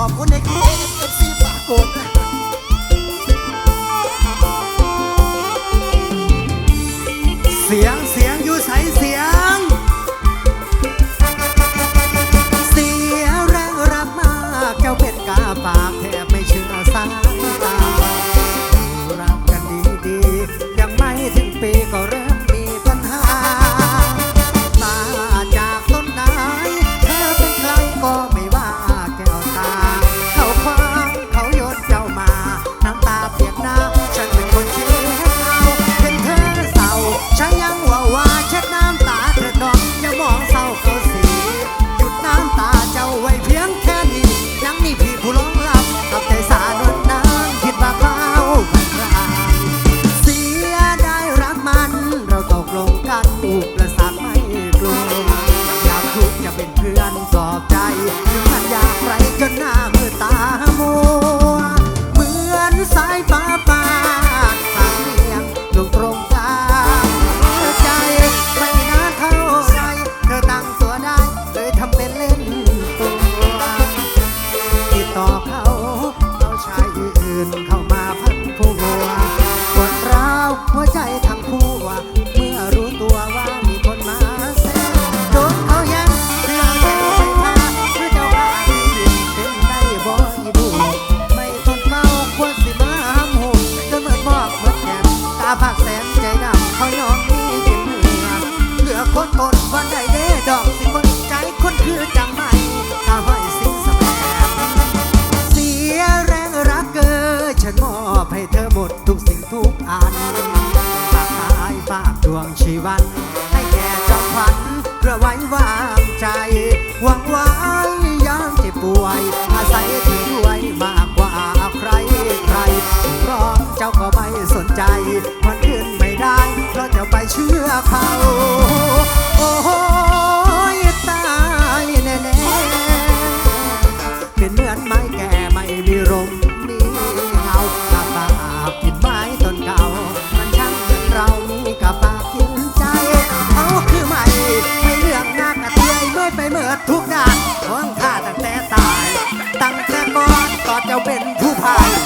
Mwen konen ฝากดวงชีวัน ให้แก่จอมขวัญเพื่อไว้วางใจ หวังไว้ยามเจ็บป่วย จะเป็นผู้พาย